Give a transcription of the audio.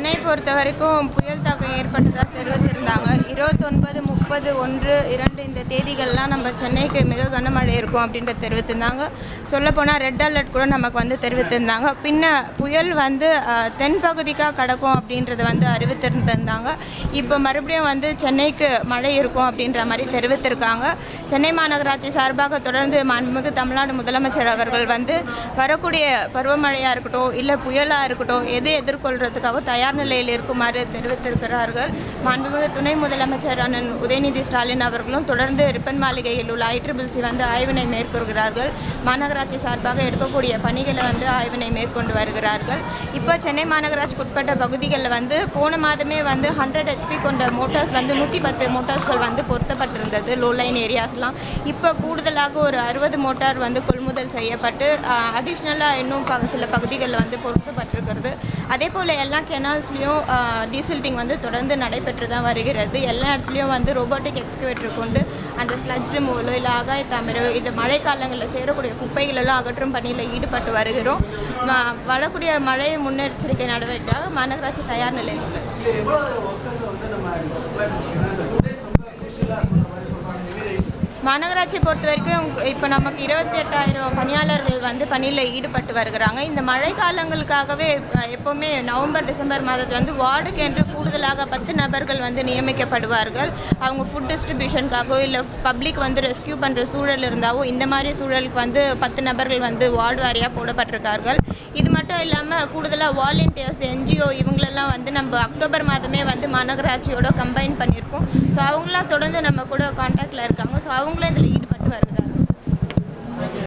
சென்னை பொறுத்த வரைக்கும் புயல் தாக்கம் ஏற்பட்டதாக தெரிவித்திருந்தாங்க. முப்பது ஒன்று இரண்டு இந்த தேதிகள்லாம் நம்ம சென்னைக்கு மிக கனமழை இருக்கும் அப்படின்ற தெரிவித்திருந்தாங்க. சொல்லப்போனால் ரெட் அலர்ட் கூட நமக்கு வந்து தெரிவித்திருந்தாங்க. பின்ன புயல் வந்து தென்பகுதிக்காக கடக்கும் அப்படின்றத வந்து அறிவித்திருந்திருந்தாங்க. இப்போ மறுபடியும் வந்து சென்னைக்கு மழை இருக்கும் அப்படின்ற மாதிரி தெரிவித்திருக்காங்க. சென்னை மாநகராட்சி சார்பாக தொடர்ந்து மாண்புமிகு தமிழ்நாடு முதலமைச்சர் அவர்கள் வந்து வரக்கூடிய பருவமழையாக இருக்கட்டும் இல்லை புயலாக இருக்கட்டும் எதை எதிர்கொள்கிறதுக்காக தயார் நிலையில் இருக்குமாறு தெரிவித்திருக்கிறார்கள். மாண்புமிகு துணை முதலமைச்சர் அண்ணன் உதயநிதி ஸ்டாலின் அவர்களும் தொடர்ந்து ரிப்பன் மாளிகையில் உள்ள ஐட்ரிபிள்சி வந்து ஆய்வினை மேற்கொள்கிறார்கள். மாநகராட்சி சார்பாக எடுக்கக்கூடிய பணிகளை வந்து ஆய்வினை மேற்கொண்டு வருகிறார்கள். இப்போ சென்னை மாநகராட்சிக்கு உட்பட்ட பகுதிகளில் வந்து போன மாதமே வந்து ஹண்ட்ரட் ஹெச்பி கொண்ட மோட்டார்ஸ் வந்து நூற்றி பத்து மோட்டார்ஸ்கள் வந்து பொருத்தப்பட்ட லோ லைன் ஏரியாஸ்லாம் இப்போ கூடுதலாக ஒரு அறுபது மோட்டார் வந்து கொள்முதல் செய்யப்பட்டு அடிஷ்னலாக இன்னும் ப சில பகுதிகளில் வந்து பொருத்தப்பட்டிருக்கிறது. அதே போல் எல்லா கெனால்ஸ்லேயும் டீசல்ட்டிங் வந்து தொடர்ந்து நடைபெற்று தான் வருகிறது. எல்லா இடத்துலையும் வந்து ரோபோட்டிக் எக்ஸ்கவேட்டர் கொண்டு அந்த ஸ்லட்ஜ் ரிமூவலோ இல்லை ஆகாய தாமரோ இல்லை மழை காலங்களில் சேரக்கூடிய குப்பைகளெல்லாம் அகற்றும் பணியில் ஈடுபட்டு வருகிறோம். வரக்கூடிய மழை முன்னெச்சரிக்கை நடவடிக்கையாக மாநகராட்சி தயார் நிலையில் உள்ளது. மாநகராட்சியை மாநகராட்சி பொறுத்த வரைக்கும் இப்போ நமக்கு இருபத்தி எட்டாயிரம் பணியாளர்கள் வந்து பணியில் ஈடுபட்டு வருகிறாங்க. இந்த மழை காலங்களுக்காகவே எப்போவுமே நவம்பர் டிசம்பர் மாதத்தில் வந்து வார்டுக்கு என்று கூடுதலாக பத்து நபர்கள் வந்து நியமிக்கப்படுவார்கள். அவங்க ஃபுட் டிஸ்ட்ரிபியூஷனுக்காகவோ இல்லை பப்ளிக் வந்து ரெஸ்க்யூ பண்ணுற சூழல் இருந்தாவோ இந்த மாதிரி சூழலுக்கு வந்து பத்து நபர்கள் வந்து வார்டு வாரியாக போடப்பட்டிருக்கார்கள். இது மட்டும் இல்லாமல் கூடுதலாக வாலண்டியர்ஸ் என்ஜிஓ இவங்களெல்லாம் வந்து நம்ம அக்டோபர் மாதமே வந்து மாநகராட்சியோட கம்பைன் பண்ணியிருக்கோம். ஸோ அவங்களாம் தொடர்ந்து நம்ம கூட காண்டாக்டில் இருக்காங்க. ஸோ அவங்களும் இதில்